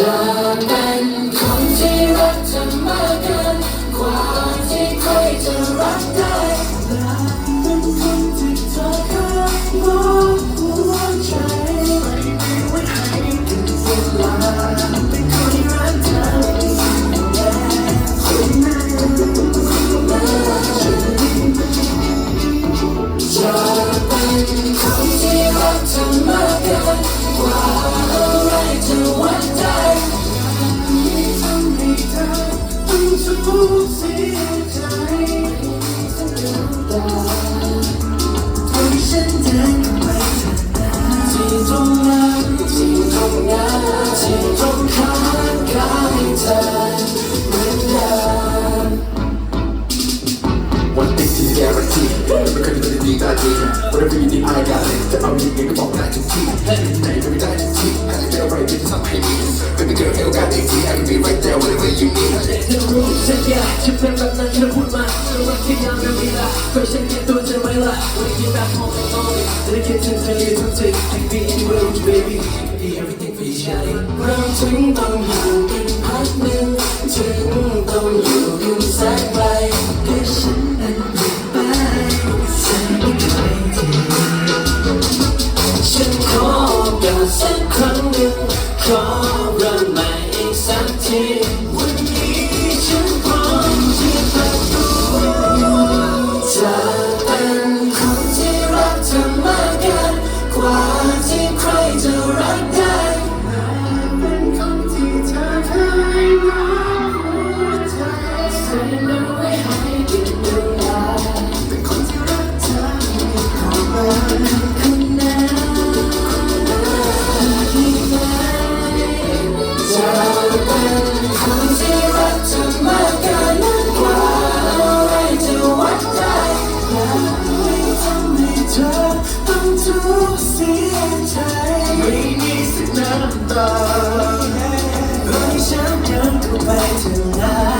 já. guaranteed Never could've been need I need Whatever you need, I got it. I'm nigga won't die to tea Now you can die to tea I can get away, bitches, I'm paying Baby girl, you got it, I can be right there whatever you need No rules, 새끼야 집행각 난 철불만 너와 그냥 묘미라 걸신게 또 제발라 우리 기다 moment only 이렇게 천천히 던지 Take me anywhere with you, baby Be everything for you, shawty เราถึงต้องอยู่เป็นพักหนึ่งถึงต้อง สักครั้งหนึ่งขอเริ่มใหม่อีกสักทีวันนี้ฉันพร้อมที่จะรู้จะเป็นคนที่รักเธอมากเกินกว่าที่ใครจะรักได้ ไม่มีสักน้ำตาเพราะฉันเดินเข้ไปถึงไหน